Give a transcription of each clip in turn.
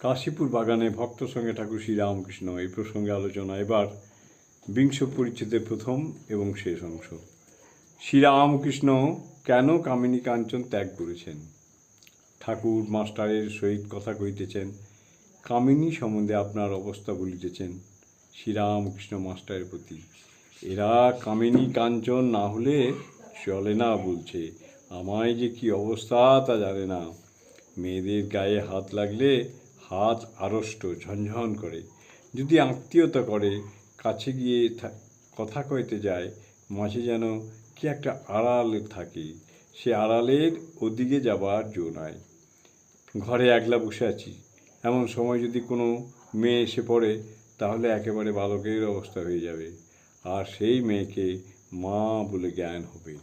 কাশীপুর বাগানে ভক্ত সঙ্গে ঠাকুর শ্রীরামকৃষ্ণ এই প্রসঙ্গে আলোচনা। এবার বিংশ পরিচ্ছেদের প্রথম এবং শেষ অংশ। শ্রীরামকৃষ্ণ কেন কামিনী কাঞ্চন ত্যাগ করেছেন? ঠাকুর মাস্টারের সহিত কথা কইতেছেন, কামিনী সম্বন্ধে আপনার অবস্থা বলিতেছেন। শ্রীরামকৃষ্ণ মাস্টারের প্রতি, এরা কামিনী কাঞ্চন না হলে চলে না, বলছে। আমায় যে কি অবস্থা তা জানে না। মেয়েদের গায়ে হাত লাগলে হাত আড়ষ্ট, ঝনঝন করে। যদি আত্মীয়তা করে, কাছে গিয়ে কথা কইতে যায়, মাঝে যেন কি একটা আড়াল থাকে, সে আড়ালের ওদিকে যাবার জো নাই। ঘরে একলা বসে আছি। এমন সময় যদি কোনো মেয়ে এসে পড়ে, তাহলে একেবারে বালকের অবস্থা হয়ে যাবে। আর সেই মেয়েকে মা বলে জ্ঞান হবে।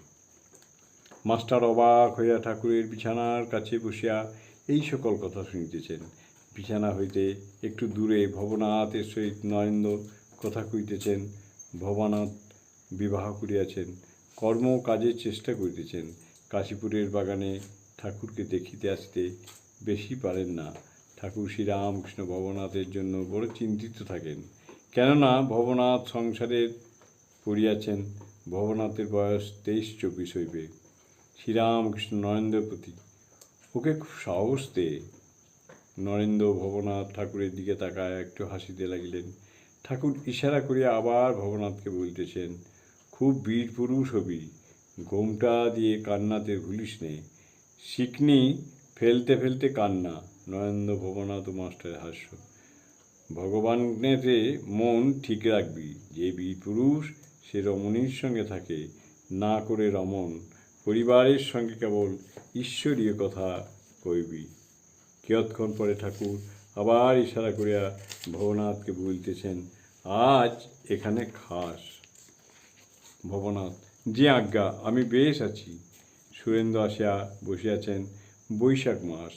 মাস্টার অবাক হইয়া ঠাকুরের বিছানার কাছে বসিয়া এই সকল কথা শুনিতেছেন। বিছানা হইতে একটু দূরে ভবনাথের সহিত নরেন্দ্র কথা কইতেছেন ভবনাথ বিবাহ করিয়াছেন, কর্ম কাজের চেষ্টা করিতেছেন। কাশীপুরের বাগানে ঠাকুরকে দেখিতে আসতে বেশি পারেন না। ঠাকুর শ্রীরামকৃষ্ণ ভবনাথের জন্য বড় চিন্তিত থাকেন। কেননা ভবনাথ সংসারের পড়িয়াছেন, ভবনাথের বয়স তেইশ চব্বিশ হইবে। শ্রীরামকৃষ্ণ নরেন্দ্রের প্রতি ওকে খুব সাহস দে নরেন্দ্র ভবনাথ ঠাকুরের দিকে তাকায়, একটু হাসিতে লাগিলেন। ঠাকুর ইশারা করিয়া আবার ভবনাথকে বলতেছেন, খুব বীর পুরুষ হবি গোমটা দিয়ে কান্নাতে ভুলিস নে। শিকনি ফেলতে ফেলতে কান্না, নরেন্দ্র ভবনাথ মাস্টারের হাস্য। ভগবানের মন ঠিক রাখবি, যে বীর পুরুষ সে রমণীর সঙ্গে থাকে, না করে রমণ। পরিবারের সঙ্গে কেবল ঈশ্বরীয় কথা কইবি। কিয়ৎক্ষণ পরে ঠাকুর আবার ইশারা করিয়া ভবনাথকে বলতেছেন, আজ এখানে খাস। ভবনাথ, যে আজ্ঞা, আমি বেশ আছি। সুরেন্দ্র আসিয়া বসিয়াছেন বৈশাখ মাস।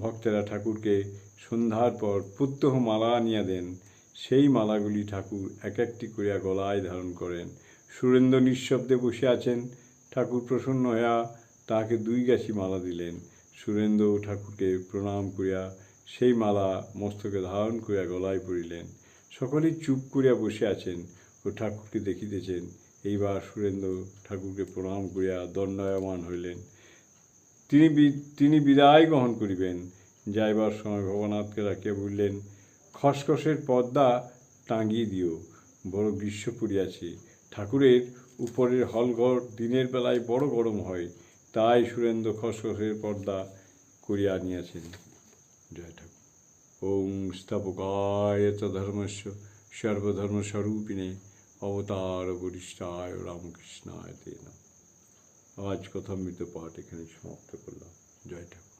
ভক্তেরা ঠাকুরকে সন্ধ্যার পর প্রত্যহ মালা আনিয়া দেন। সেই মালাগুলি ঠাকুর এক একটি করিয়া গলায় ধারণ করেন। সুরেন্দ্র নিঃশব্দে বসে আছেন। ঠাকুর প্রসন্ন হইয়া তাহাকে দুই গাছি মালা দিলেন। সুরেন্দ্র ঠাকুরকে প্রণাম করিয়া সেই মালা মস্তকে ধারণ করিয়া গলায় পড়িলেন। সকলেই চুপ করিয়া বসে আছেন ও ঠাকুরকে দেখিতেছেন। এইবার সুরেন্দ্র ঠাকুরকে প্রণাম করিয়া দণ্ডায়মান হইলেন। তিনি তিনি বিদায় গ্রহণ করিবেন। যাইবার সময় ভবনাথকে রাখিয়া বললেন, খসখসের পর্দা টাঙিয়ে দিও, বড় গ্রীষ্ম পড়িয়াছে। ঠাকুরের উপরের হলঘর দিনের বেলায় বড় গরম হয়। তাই সুরেন্দ্র খসখসের পর্দা করিয়া আনিয়াছেন জয় ঠাকুর ওং স্থাপকায় ধর্মস্য সর্বধর্মস্বরূপিণে অবতার বরিষ্ঠায় রামকৃষ্ণায় নাম আজ কথামৃত পাঠ এখানে সমাপ্ত করলাম। জয় ঠাকুর